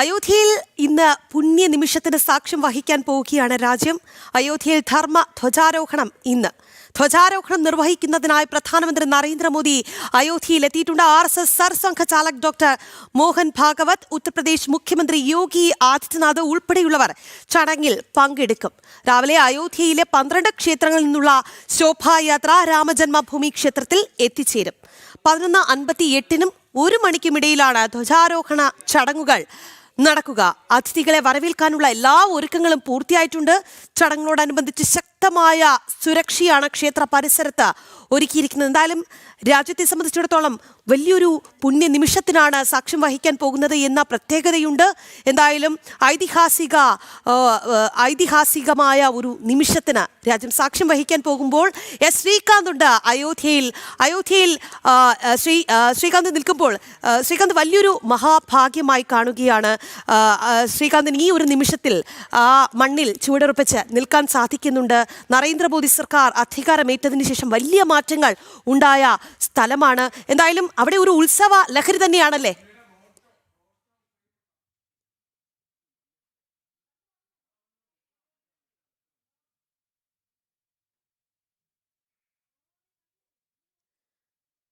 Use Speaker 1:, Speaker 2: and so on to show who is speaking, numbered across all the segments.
Speaker 1: അയോധ്യയിൽ ഇന്ന് പുണ്യ നിമിഷത്തിന് സാക്ഷ്യം വഹിക്കാൻ പോവുകയാണ് രാജ്യം. അയോധ്യയിൽ ധർമ്മ ധ്വജാരോഹണം ഇന്ന്. ധ്വജാരോഹണം നിർവഹിക്കുന്നതിനായി പ്രധാനമന്ത്രി നരേന്ദ്രമോദി അയോധ്യയിൽ എത്തിയിട്ടുണ്ട്. R S S Sarsanghchalak doctor Mohan Bhagwat Uttar Pradesh മുഖ്യമന്ത്രി യോഗി ആദിത്യനാഥ് ഉൾപ്പെടെയുള്ളവർ ചടങ്ങിൽ പങ്കെടുക്കും. രാവിലെ അയോധ്യയിലെ പന്ത്രണ്ട് ക്ഷേത്രങ്ങളിൽ നിന്നുള്ള ശോഭായാത്ര രാമജന്മഭൂമി ക്ഷേത്രത്തിൽ എത്തിച്ചേരും. പതിനൊന്ന് അൻപത്തി എട്ടിനും ഒരു മണിക്കുമിടയിലാണ് ധ്വജാരോഹണ ചടങ്ങുകൾ നടക്കുക. അതിഥികളെ വരവേൽക്കാനുള്ള എല്ലാ ഒരുക്കങ്ങളും പൂർത്തിയായിട്ടുണ്ട്. ചടങ്ങിനോടനുബന്ധിച്ച് ശക്തമായ സുരക്ഷയാണ് ക്ഷേത്ര പരിസരത്ത് ഒരുക്കിയിരിക്കുന്നത്. എന്തായാലും രാജ്യത്തെ സംബന്ധിച്ചിടത്തോളം വലിയൊരു പുണ്യ നിമിഷത്തിനാണ് സാക്ഷ്യം വഹിക്കാൻ പോകുന്നത് എന്ന പ്രത്യേകതയുണ്ട്. എന്തായാലും ഐതിഹാസിക ഐതിഹാസികമായ ഒരു നിമിഷത്തിന് രാജ്യം സാക്ഷ്യം വഹിക്കാൻ പോകുമ്പോൾ എസ് ശ്രീകാന്ത് ഉണ്ട് അയോധ്യയിൽ. അയോധ്യയിൽ ശ്രീ ശ്രീകാന്ത് നിൽക്കുമ്പോൾ ശ്രീകാന്ത് വലിയൊരു മഹാഭാഗ്യമായി കാണുകയാണ്. ശ്രീകാന്തിന് ഈ ഒരു നിമിഷത്തിൽ ആ മണ്ണിൽ ചുവടുറപ്പിച്ച് നിൽക്കാൻ സാധിക്കുന്നുണ്ട്. നരേന്ദ്രമോദി സർക്കാർ അധികാരമേറ്റതിന് ശേഷം വലിയ മാറ്റങ്ങൾ ഉണ്ടായ സ്ഥലമാണ്. എന്തായാലും അവിടെ ഒരു ഉത്സവ ലഹരി തന്നെയാണല്ലേ?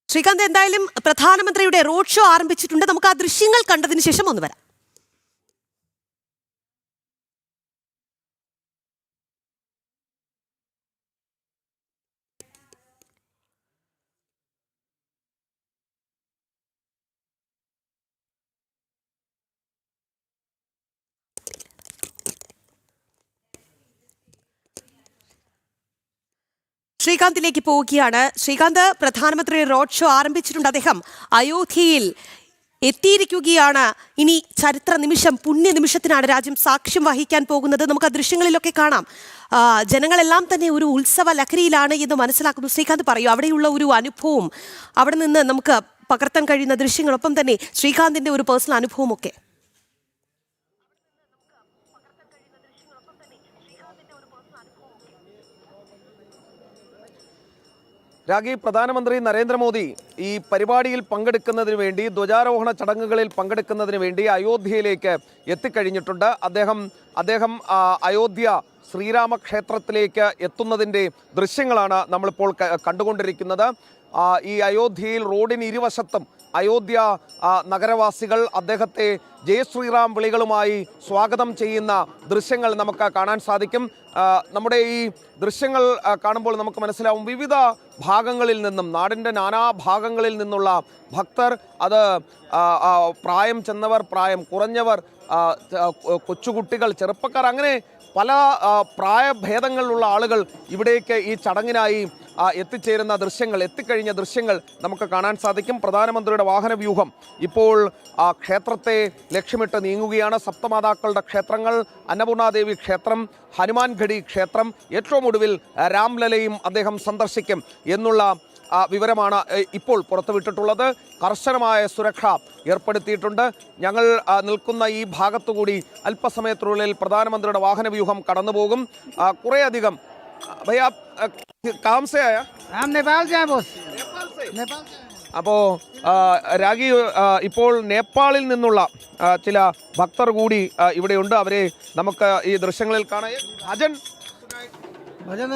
Speaker 1: ശ്രീകാന്ത് എന്തായാലും പ്രധാനമന്ത്രിയുടെ റോഡ് ഷോ ആരംഭിച്ചിട്ടുണ്ട്. നമുക്ക് ആ ദൃശ്യങ്ങൾ കണ്ടതിന് ശേഷം ഒന്ന് വരാം. ശ്രീകാന്തിലേക്ക് പോവുകയാണ്. ശ്രീകാന്ത് പ്രധാനമന്ത്രി റോഡ് ഷോ ആരംഭിച്ചിട്ടുണ്ട്. അദ്ദേഹം അയോധ്യയിൽ എത്തിയിരിക്കുകയാണ്. ഇനി ചരിത്ര നിമിഷം പുണ്യ നിമിഷത്തിനാണ് രാജ്യം സാക്ഷ്യം വഹിക്കാൻ പോകുന്നത്. നമുക്ക് ആ ദൃശ്യങ്ങളിലൊക്കെ കാണാം. ജനങ്ങളെല്ലാം തന്നെ ഒരു ഉത്സവ ലഹരിയിലാണ് എന്ന് മനസ്സിലാക്കുന്നു. ശ്രീകാന്ത് പറയൂ അവിടെയുള്ള ഒരു അനുഭവം അവിടെ നിന്ന് നമുക്ക് പകർത്താൻ കഴിയുന്ന ദൃശ്യങ്ങളൊപ്പം തന്നെ ശ്രീകാന്തിന്റെ ഒരു പേഴ്സണൽ അനുഭവം
Speaker 2: രാഗി പ്രധാനമന്ത്രി നരേന്ദ്രമോദി ഈ പരിപാടിയിൽ പങ്കെടുക്കുന്നതിന് വേണ്ടി ധ്വജാരോഹണ ചടങ്ങുകളിൽ പങ്കെടുക്കുന്നതിന് വേണ്ടി അയോധ്യയിലേക്ക് എത്തിക്കഴിഞ്ഞിട്ടുണ്ട്. അദ്ദേഹം അദ്ദേഹം അയോധ്യ ശ്രീരാമക്ഷേത്രത്തിലേക്ക് എത്തുന്നതിന്റെ ദൃശ്യങ്ങളാണ് നമ്മളിപ്പോൾ കണ്ടുകൊണ്ടിരിക്കുന്നത്. ഈ അയോധ്യയിൽ റോഡിന് ഇരുവശത്തും അയോധ്യ നഗരവാസികൾ അദ്ദേഹത്തെ ജയ ശ്രീറാം വിളികളുമായി സ്വാഗതം ചെയ്യുന്ന ദൃശ്യങ്ങൾ നമുക്ക് കാണാൻ സാധിക്കും. നമ്മുടെ ഈ ദൃശ്യങ്ങൾ കാണുമ്പോൾ നമുക്ക് മനസ്സിലാവും വിവിധ ഭാഗങ്ങളിൽ നിന്നും നാടിന്റെ നാനാ ഭാഗങ്ങളിൽ നിന്നുള്ള ഭക്തർ അത് പ്രായം ചെന്നവർ പ്രായം കുറഞ്ഞവർ കൊച്ചുകുട്ടികൾ ചെറുപ്പക്കാർ അങ്ങനെ പല പ്രായഭേദങ്ങളിലുള്ള ആളുകൾ ഇവിടേക്ക് ഈ ചടങ്ങിനായി എത്തിച്ചേരുന്ന ദൃശ്യങ്ങൾ എത്തിക്കഴിഞ്ഞ ദൃശ്യങ്ങൾ നമുക്ക് കാണാൻ സാധിക്കും. പ്രധാനമന്ത്രിയുടെ വാഹന വ്യൂഹം ഇപ്പോൾ ആ ക്ഷേത്രത്തെ ലക്ഷ്യമിട്ട് നീങ്ങുകയാണ്. സപ്തമാതാക്കളുടെ ക്ഷേത്രങ്ങൾ അന്നപൂർണാദേവി ക്ഷേത്രം ഹനുമാൻഘടി ക്ഷേത്രം ഏറ്റവും ഒടുവിൽ രാംലലയും അദ്ദേഹം സന്ദർശിക്കും എന്നുള്ള വിവരമാണ് ഇപ്പോൾ പുറത്തുവിട്ടിട്ടുള്ളത്. കർശനമായ സുരക്ഷ ഏർപ്പെടുത്തിയിട്ടുണ്ട്. ഞങ്ങൾ നിൽക്കുന്ന ഈ ഭാഗത്തുകൂടി അല്പസമയത്തിനുള്ളിൽ പ്രധാനമന്ത്രിയുടെ വാഹനവ്യൂഹം കടന്നുപോകും. കുറേയധികം ആ, ഭയ്യ ആ, കാം സേ ആയ
Speaker 3: हम नेपाल से हैं बॉस नेपाल से हैं।
Speaker 2: അപ്പോൾ രാഗി ആ, ഇപ്പോൾ നേപ്പാളിൽ നിന്നുള്ള ആ, ചില ഭക്തർ കൂടി ആ, ഇവിടെയുണ്ട് അവരെ നമുക്ക് ഈ ദൃശ്യങ്ങളിൽ കാണാം അജൻ
Speaker 3: भजन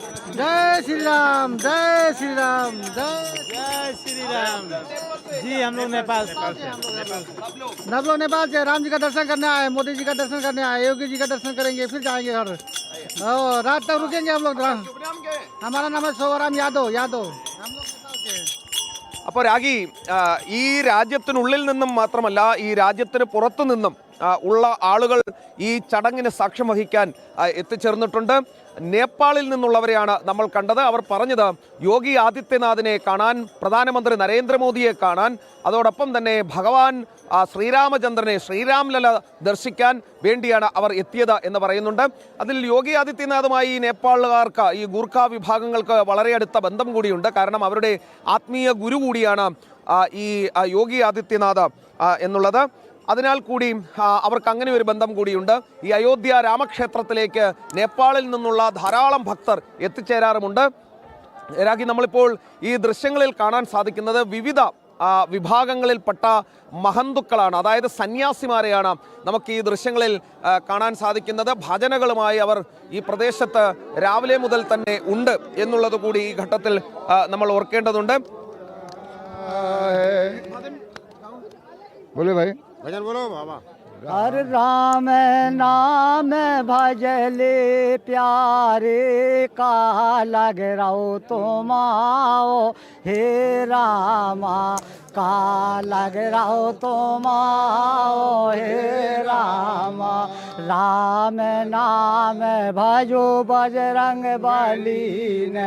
Speaker 3: जय श्री राम जय श्री राम जय
Speaker 4: जय श्री राम जी हम लोग नेपाल से
Speaker 3: हम लोग नेपाल से राम जी का दर्शन करने आए मोदी जी का दर्शन करने आए योगी जी का दर्शन करेंगे फिर जाएंगे घर ओ, रात तक रुकेंगे हम लोग हमारा नाम है सोवराम यादव यादव हम लोग नेपाल से हैं।
Speaker 2: അപ്പോൾ രാഗി ആ, ഈ രാജ്യത്തിനുള്ളിൽ നിന്നും മാത്രമല്ല ഈ രാജ്യത്തിന് പുറത്തു നിന്നും ആ, ഉള്ള ആളുകൾ ഈ ചടങ്ങിന് സാക്ഷ്യം വഹിക്കാൻ എത്തിച്ചേർന്നിട്ടുണ്ട്. നേപ്പാളിൽ നിന്നുള്ളവരെയാണ് നമ്മൾ കണ്ടത്. അവർ പറഞ്ഞത് യോഗി ആദിത്യനാഥിനെ കാണാൻ പ്രധാനമന്ത്രി നരേന്ദ്രമോദിയെ കാണാൻ അതോടൊപ്പം തന്നെ ഭഗവാൻ ശ്രീരാമചന്ദ്രനെ ശ്രീരാംലല ദർശിക്കാൻ വേണ്ടിയാണ് അവർ എത്തിയത് എന്ന് പറയുന്നുണ്ട്. അതിൽ യോഗി ആദിത്യനാഥുമായി നേപ്പാളുകാർക്ക് ഈ ഗൂർഖ വിഭാഗങ്ങൾക്ക് വളരെ അടുത്ത ബന്ധം കൂടിയുണ്ട്. കാരണം അവരുടെ ആത്മീയ ഗുരു കൂടിയാണ് ഈ യോഗി ആദിത്യനാഥ് എന്നുള്ളത്. അതിനാൽ കൂടി അവർക്ക് അങ്ങനെ ഒരു ബന്ധം കൂടിയുണ്ട്. ഈ അയോധ്യ രാമക്ഷേത്രത്തിലേക്ക് നേപ്പാളിൽ നിന്നുള്ള ധാരാളം ഭക്തർ എത്തിച്ചേരാറുമുണ്ട്. രാഖി നമ്മളിപ്പോൾ ഈ ദൃശ്യങ്ങളിൽ കാണാൻ സാധിക്കുന്നത് വിവിധ വിഭാഗങ്ങളിൽപ്പെട്ട മഹന്തുക്കളാണ്. അതായത് സന്യാസിമാരെയാണ് നമുക്ക് ഈ ദൃശ്യങ്ങളിൽ കാണാൻ സാധിക്കുന്നത്. ഭജനകളുമായി അവർ ഈ പ്രദേശത്ത് രാവിലെ മുതൽ തന്നെ ഉണ്ട് എന്നുള്ളത് കൂടി ഈ ഘട്ടത്തിൽ നമ്മൾ ഓർക്കേണ്ടതുണ്ട്.
Speaker 5: बोले बाबा
Speaker 3: हर राम नाम भजले प्यारे का लग रहो तुम आओ हे रामा। का लग रहो तुम आओ हे रामा। राम नाम भजो बजरंग बलीन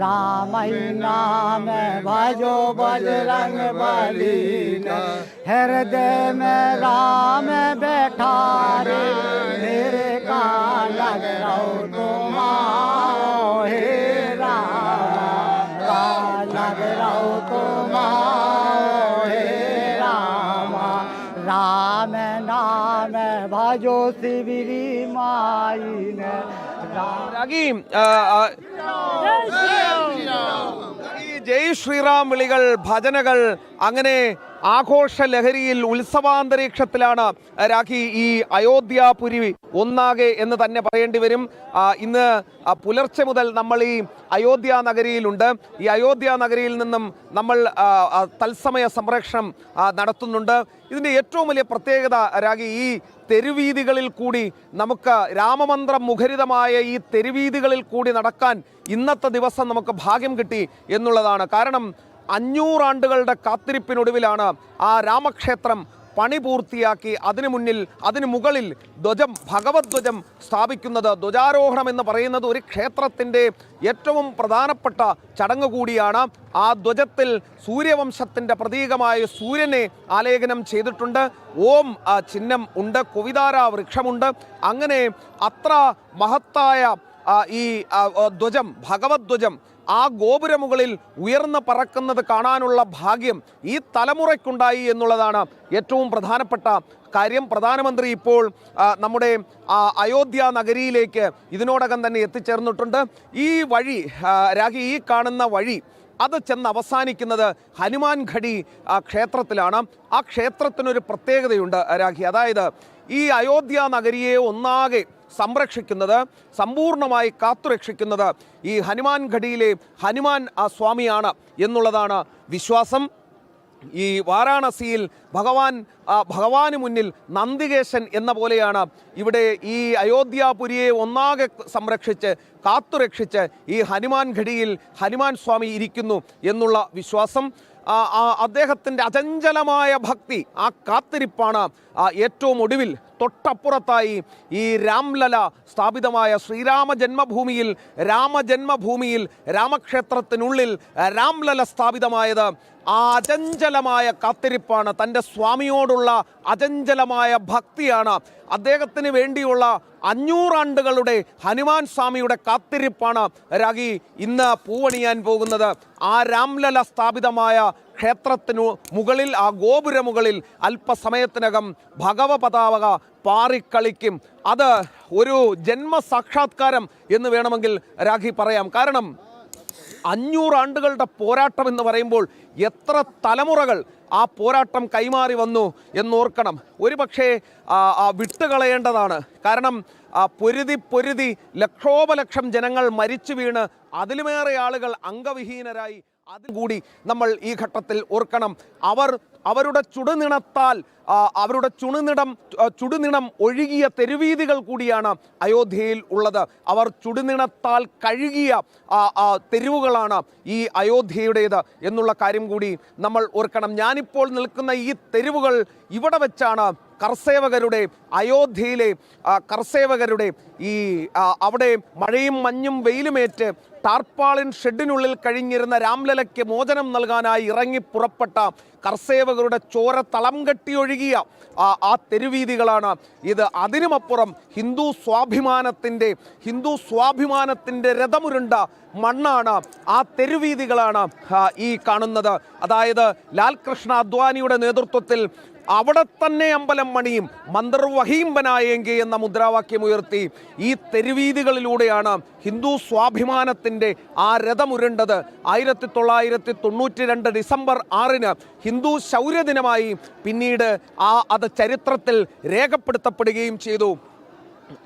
Speaker 3: राम नाम भजो बजरंग बलीन हृदय में राम बैठा रे, मेरे का लग रहो
Speaker 2: രാഗി ജയ് ശ്രീറാം വിളികൾ ഭജനകൾ അങ്ങനെ ആഘോഷ ലഹരിയിൽ ഉത്സവാന്തരീക്ഷത്തിലാണ് രാഖി ഈ അയോധ്യാപുരി ഒന്നാകെ എന്ന് തന്നെ പറയേണ്ടി വരും. ഇന്ന് പുലർച്ചെ മുതൽ നമ്മൾ ഈ അയോധ്യ നഗരിയിലുണ്ട് ഈ അയോധ്യ നഗരിയിൽ നിന്നും നമ്മൾ തത്സമയ സംരക്ഷണം നടത്തുന്നുണ്ട്. ഇതിന്റെ ഏറ്റവും വലിയ പ്രത്യേകത രാഖി ഈ തെരുവീതികളിൽ കൂടി നമുക്ക് രാമമന്ത്രം മുഖരിതമായ ഈ തെരുവീതികളിൽ കൂടി നടക്കാൻ ഇന്നത്തെ ദിവസം നമുക്ക് ഭാഗ്യം കിട്ടി എന്നുള്ളതാണ്. കാരണം അഞ്ഞൂറാണ്ടുകളുടെ കാത്തിരിപ്പിനൊടുവിലാണ് ആ രാമക്ഷേത്രം പണി പൂർത്തിയാക്കി. അതിനു മുന്നിൽ അതിനു മുകളിൽ ധ്വജം ഭഗവത് ധ്വജം സ്ഥാപിക്കുന്നത്. ധ്വജാരോഹണം എന്ന് പറയുന്നത് ഒരു ക്ഷേത്രത്തിന്റെ ഏറ്റവും പ്രധാനപ്പെട്ട ചടങ്ങ് കൂടിയാണ്. ആ ധ്വജത്തിൽ സൂര്യവംശത്തിന്റെ പ്രതീകമായ സൂര്യനെ ആലേഖനം ചെയ്തിട്ടുണ്ട്. ഓം ചിഹ്നം ഉണ്ട്. കുവിതാര വൃക്ഷമുണ്ട്. അങ്ങനെ അത്ര മഹത്തായ ഈ ധ്വജം ഭഗവത് ധ്വജം ആ ഗോപുരമുകളിൽ ഉയർന്ന് പറക്കുന്നത് കാണാനുള്ള ഭാഗ്യം ഈ തലമുറയ്ക്കുണ്ടായി എന്നുള്ളതാണ് ഏറ്റവും പ്രധാനപ്പെട്ട കാര്യം. പ്രധാനമന്ത്രി ഇപ്പോൾ നമ്മുടെ അയോധ്യ നഗരിയിലേക്ക് ഇതിനോടകം തന്നെ എത്തിച്ചേർന്നിട്ടുണ്ട്. ഈ വഴി രാഖി ഈ കാണുന്ന വഴി അത് ചെന്ന് അവസാനിക്കുന്നത് ഹനുമാൻ ഘടി ക്ഷേത്രത്തിലാണ്. ആ ക്ഷേത്രത്തിനൊരു പ്രത്യേകതയുണ്ട് രാഖി. അതായത് ഈ അയോധ്യ നഗരിയെ ഒന്നാകെ സംരക്ഷിക്കുന്നത് സമ്പൂർണമായി കാത്തുരക്ഷിക്കുന്നത് ഈ ഹനുമാൻ ഘടിയിലെ ഹനുമാൻ ആ സ്വാമിയാണ് എന്നുള്ളതാണ് വിശ്വാസം. ഈ വാരാണസിയിൽ ഭഗവാൻ ഭഗവാന് മുന്നിൽ നന്ദികേശൻ എന്ന പോലെയാണ് ഇവിടെ ഈ അയോധ്യാപുരിയെ ഒന്നാകെ സംരക്ഷിച്ച് കാത്തുരക്ഷിച്ച് ഈ ഹനുമാൻ ഘടിയിൽ ഹനുമാൻ സ്വാമി ഇരിക്കുന്നു എന്നുള്ള വിശ്വാസം. അദ്ദേഹത്തിന്റെ അചഞ്ചലമായ ഭക്തി ആ കാത്തിരിപ്പാണ് ഏറ്റവും ഒടുവിൽ തൊട്ടപ്പുറത്തായി ഈ രാംലല സ്ഥാപിതമായ ശ്രീരാമ ജന്മഭൂമിയിൽ രാമജന്മഭൂമിയിൽ രാമക്ഷേത്രത്തിനുള്ളിൽ രാംലല സ്ഥാപിതമായത് ആ അചഞ്ചലമായ കാത്തിരിപ്പാണ് തന്റെ സ്വാമിയോടുള്ള അചഞ്ചലമായ ഭക്തിയാണ്. അദ്ദേഹത്തിന് വേണ്ടിയുള്ള അഞ്ഞൂറാണ്ടുകളുടെ ഹനുമാൻ സ്വാമിയുടെ കാത്തിരിപ്പാണ് രാഗി ഇന്ന് പൂവണിയാൻ പോകുന്നത്. ആ രാംലല സ്ഥാപിതമായ ക്ഷേത്രത്തിനു മുകളിൽ ആ ഗോപുരമുകളിൽ അല്പസമയത്തിനകം ഭഗവ പതാവക പാറിക്കളിക്കും. അത് ഒരു ജന്മസാക്ഷാത്കാരം എന്ന് വേണമെങ്കിൽ രാഖി പറയാം. കാരണം അഞ്ഞൂറാണ്ടുകളുടെ പോരാട്ടം എന്ന് പറയുമ്പോൾ എത്ര തലമുറകൾ ആ പോരാട്ടം കൈമാറി വന്നു എന്നോർക്കണം. ഒരുപക്ഷെ വിട്ടുകളയേണ്ടതാണ്. കാരണം പൊരുതി പൊരുതി ലക്ഷോപലക്ഷം ജനങ്ങൾ മരിച്ചു വീണ് അതിലുമേറെ ആളുകൾ അംഗവിഹീനരായി അതുകൂടി നമ്മൾ ഈ ഘട്ടത്തിൽ ഓർക്കണം. അവർ അവരുടെ ചുടുനിണത്താൽ അവരുടെ ചുണുനിടം ചുടുനിണം ഒഴുകിയ തെരുവീതികൾ കൂടിയാണ് അയോധ്യയിൽ ഉള്ളത്. അവർ ചുടുനിണത്താൽ കഴുകിയ തെരുവുകളാണ് ഈ അയോധ്യയുടേത് എന്നുള്ള കാര്യം കൂടി നമ്മൾ ഓർക്കണം. ഞാനിപ്പോൾ നിൽക്കുന്ന ഈ തെരുവുകൾ ഇവിടെ വെച്ചാണ് കർസേവകരുടെ അയോധ്യയിലെ കർസേവകരുടെ ഈ അവിടെ മഴയും മഞ്ഞും വെയിലുമേറ്റ് ടാർപ്പാളിൻ ഷെഡിനുള്ളിൽ കഴിഞ്ഞിരുന്ന രാംലലയ്ക്ക് മോചനം നൽകാനായി ഇറങ്ങി പുറപ്പെട്ട കർസേവകരുടെ ചോര തളം കെട്ടിയൊഴുകിയ ആ ആ തെരുവീതികളാണ് ഇത്. അതിനുമപ്പുറം ഹിന്ദു സ്വാഭിമാനത്തിന്റെ ഹിന്ദു സ്വാഭിമാനത്തിന്റെ രഥമുരുണ്ട മണ്ണാണ് ആ തെരുവീതികളാണ് ഈ കാണുന്നത്. അതായത് ലാൽ കൃഷ്ണ അദ്വാനിയുടെ നേതൃത്വത്തിൽ അവിടെ തന്നെ അമ്പലം മണിയും മന്ത്രവഹീം ബനായെങ്കി എന്ന മുദ്രാവാക്യം ഉയർത്തി. ഈ തെരുവീതികളിലൂടെയാണ് ഹിന്ദു സ്വാഭിമാനത്തിന്റെ ആ രഥമുരണ്ടത്. ആയിരത്തി തൊള്ളായിരത്തി തൊണ്ണൂറ്റി രണ്ട് ഡിസംബർ ആറിന് ഹിന്ദു ശൗര്യദിനമായി പിന്നീട് ആ അത് ചരിത്രത്തിൽ രേഖപ്പെടുത്തപ്പെടുകയും ചെയ്തു.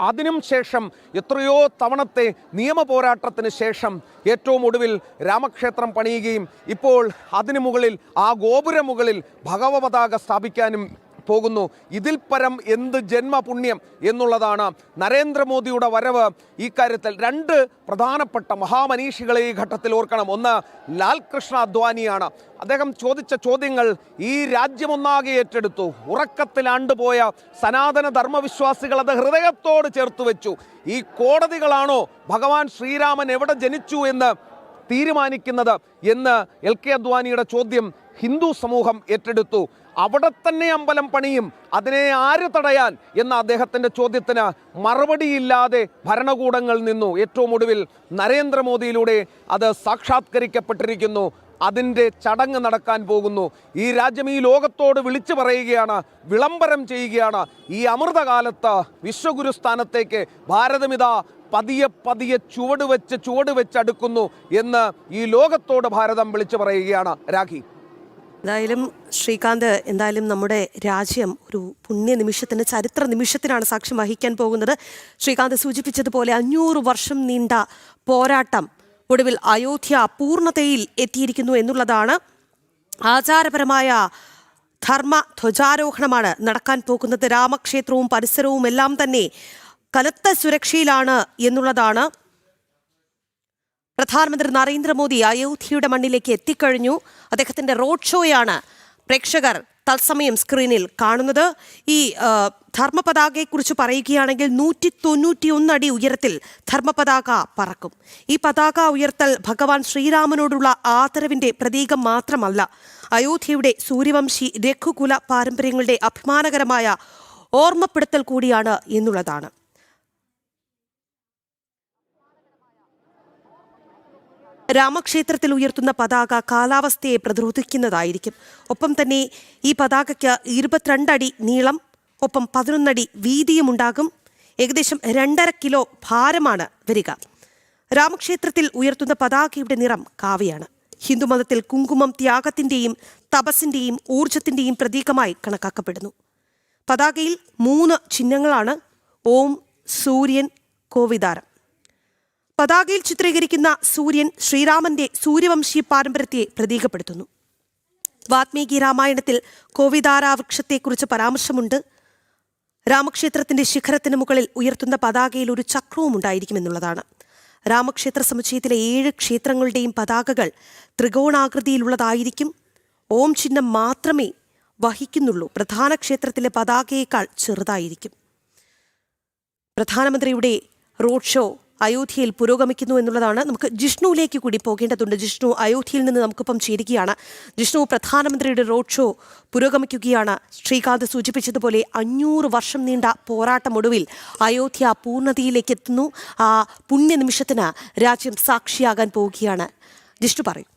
Speaker 2: അതിനും ശേഷം എത്രയോ തവണത്തെ നിയമ പോരാട്ടത്തിന് ശേഷം ഏറ്റവും ഒടുവിൽ രാമക്ഷേത്രം പണിയുകയും ഇപ്പോൾ അതിനു മുകളിൽ ആ ഗോപുര മുകളിൽ ഭഗവ പതാക സ്ഥാപിക്കാനും പോകുന്നു. ഇതിൽ പരം എന്ത് ജന്മപുണ്യം എന്നുള്ളതാണ് നരേന്ദ്രമോദിയുടെ വരവ്. ഈ കാര്യത്തിൽ രണ്ട് പ്രധാനപ്പെട്ട മഹാമനീഷികളെ ഈ ഘട്ടത്തിൽ ഓർക്കണം. ഒന്ന് ലാൽ കൃഷ്ണ അദ്വാനിയാണ്. അദ്ദേഹം ചോദിച്ച ചോദ്യങ്ങൾ ഈ രാജ്യമൊന്നാകെ ഏറ്റെടുത്തു. ഉറക്കത്തിലാണ്ടുപോയ സനാതന ധർമ്മവിശ്വാസികൾ അത് ഹൃദയത്തോട് ചേർത്ത് വെച്ചു ഈ കോടതികളാണോ ഭഗവാൻ ശ്രീരാമൻ എവിടെ ജനിച്ചു എന്ന് തീരുമാനിക്കുന്നത് എന്ന് എൽ കെ അദ്വാനിയുടെ ചോദ്യം ഹിന്ദു സമൂഹം ഏറ്റെടുത്തു. അവിടെ തന്നെ അമ്പലം പണിയും അതിനെ ആര് തടയാൻ എന്ന അദ്ദേഹത്തിന്റെ ചോദ്യത്തിന് മറുപടിയില്ലാതെ ഭരണകൂടങ്ങൾ നിന്നു. ഏറ്റവും ഒടുവിൽ നരേന്ദ്രമോദിയിലൂടെ അത് സാക്ഷാത്കരിക്കപ്പെട്ടിരിക്കുന്നു. അതിന്റെ ചടങ്ങ് നടക്കാൻ പോകുന്നു. ഈ രാജ്യം ഈ ലോകത്തോട് വിളിച്ചു പറയുകയാണ് വിളംബരം ചെയ്യുകയാണ്. ഈ അമൃതകാലത്ത് വിശ്വഗുരു സ്ഥാനത്തേക്ക് ഭാരതമിതാ പതിയെ പതിയെ ചുവട് വെച്ച് ചുവട് വെച്ച് അടുക്കുന്നു എന്ന് ഈ ലോകത്തോട് ഭാരതം വിളിച്ചു പറയുകയാണ് രാഖി.
Speaker 1: എന്തായാലും ശ്രീകാന്ത് എന്തായാലും നമ്മുടെ രാജ്യം ഒരു പുണ്യ നിമിഷത്തിന് ചരിത്ര നിമിഷത്തിനാണ് സാക്ഷ്യം വഹിക്കാൻ പോകുന്നത്. ശ്രീകാന്ത് സൂചിപ്പിച്ചതുപോലെ അഞ്ഞൂറ് വർഷം നീണ്ട പോരാട്ടം ഒടുവിൽ അയോധ്യ പൂർണതയിൽ എത്തിയിരിക്കുന്നു എന്നുള്ളതാണ് ആചാരപരമായ ധർമ്മ ധ്വജാരോഹണമാണ് നടക്കാൻ പോകുന്നത്. രാമക്ഷേത്രവും പരിസരവും എല്ലാം തന്നെ കനത്ത സുരക്ഷയിലാണ് എന്നുള്ളതാണ് പ്രധാനമന്ത്രി നരേന്ദ്രമോദി അയോധ്യയുടെ മണ്ണിലേക്ക് എത്തിക്കഴിഞ്ഞു. അദ്ദേഹത്തിന്റെ റോഡ് ഷോയാണ് പ്രേക്ഷകർ തത്സമയം സ്ക്രീനിൽ കാണുന്നത്. ഈ ധർമ്മപതാകയെക്കുറിച്ച് പറയുകയാണെങ്കിൽ നൂറ്റി തൊണ്ണൂറ്റി അടി ഉയരത്തിൽ ധർമ്മപതാക പറക്കും. ഈ പതാക ഉയർത്തൽ ഭഗവാൻ ശ്രീരാമനോടുള്ള ആദരവിന്റെ പ്രതീകം മാത്രമല്ല അയോധ്യയുടെ സൂര്യവംശി രഘുകുല പാരമ്പര്യങ്ങളുടെ അഭിമാനകരമായ ഓർമ്മപ്പെടുത്തൽ കൂടിയാണ് എന്നുള്ളതാണ്. രാമക്ഷേത്രത്തിൽ ഉയർത്തുന്ന പതാക കാലാവസ്ഥയെ പ്രതിരോധിക്കുന്നതായിരിക്കും. ഒപ്പം തന്നെ ഈ പതാകയ്ക്ക് ഇരുപത്തിരണ്ടടി നീളം ഒപ്പം പതിനൊന്നടി വീതിയും ഉണ്ടാകും. ഏകദേശം രണ്ടര കിലോ ഭാരമാണ് വരിക. രാമക്ഷേത്രത്തിൽ ഉയർത്തുന്ന പതാകയുടെ നിറം കാവയാണ്. ഹിന്ദുമതത്തിൽ കുങ്കുമം ത്യാഗത്തിന്റെയും തപസ്സിന്റെയും ഊർജത്തിന്റെയും പ്രതീകമായി കണക്കാക്കപ്പെടുന്നു. പതാകയിൽ മൂന്ന് ചിഹ്നങ്ങളാണ്. ഓം സൂര്യൻ കോവിതാരം പതാകയിൽ ചിത്രീകരിക്കുന്ന സൂര്യൻ ശ്രീരാമന്റെ സൂര്യവംശീയ പാരമ്പര്യത്തെ പ്രതീകപ്പെടുത്തുന്നു. വാത്മീകി രാമായണത്തിൽ കോവിദാരാവൃക്ഷത്തെക്കുറിച്ച് പരാമർശമുണ്ട്. രാമക്ഷേത്രത്തിന്റെ ശിഖരത്തിന് മുകളിൽ ഉയർത്തുന്ന പതാകയിൽ ഒരു ചക്രവും ഉണ്ടായിരിക്കുമെന്നുള്ളതാണ്. രാമക്ഷേത്ര സമുച്ചയത്തിലെ ഏഴ് ക്ഷേത്രങ്ങളുടെയും പതാകകൾ ത്രികോണാകൃതിയിലുള്ളതായിരിക്കും. ഓം ചിഹ്നം മാത്രമേ വഹിക്കുന്നുള്ളൂ. പ്രധാന ക്ഷേത്രത്തിലെ പതാകയേക്കാൾ ചെറുതായിരിക്കും. പ്രധാനമന്ത്രിയുടെ റോഡ് ഷോ അയോധ്യയിൽ പുരോഗമിക്കുന്നു എന്നുള്ളതാണ്. നമുക്ക് ജിഷ്ണുവിലേക്ക് കൂടി പോകേണ്ടതുണ്ട്. ജിഷ്ണു അയോധ്യയിൽ നിന്ന് നമുക്കിപ്പം ചേരുകയാണ്. ജിഷ്ണു പ്രധാനമന്ത്രിയുടെ റോഡ് ഷോ പുരോഗമിക്കുകയാണ്. ശ്രീകാന്ത് സൂചിപ്പിച്ചതുപോലെ അഞ്ഞൂറ് വർഷം നീണ്ട പോരാട്ടമൊടുവിൽ അയോധ്യ പൂർണതയിലേക്ക് എത്തുന്നു. ആ പുണ്യനിമിഷത്തിന് രാജ്യം സാക്ഷിയാകാൻ പോവുകയാണ്. ജിഷ്ണു പറയും.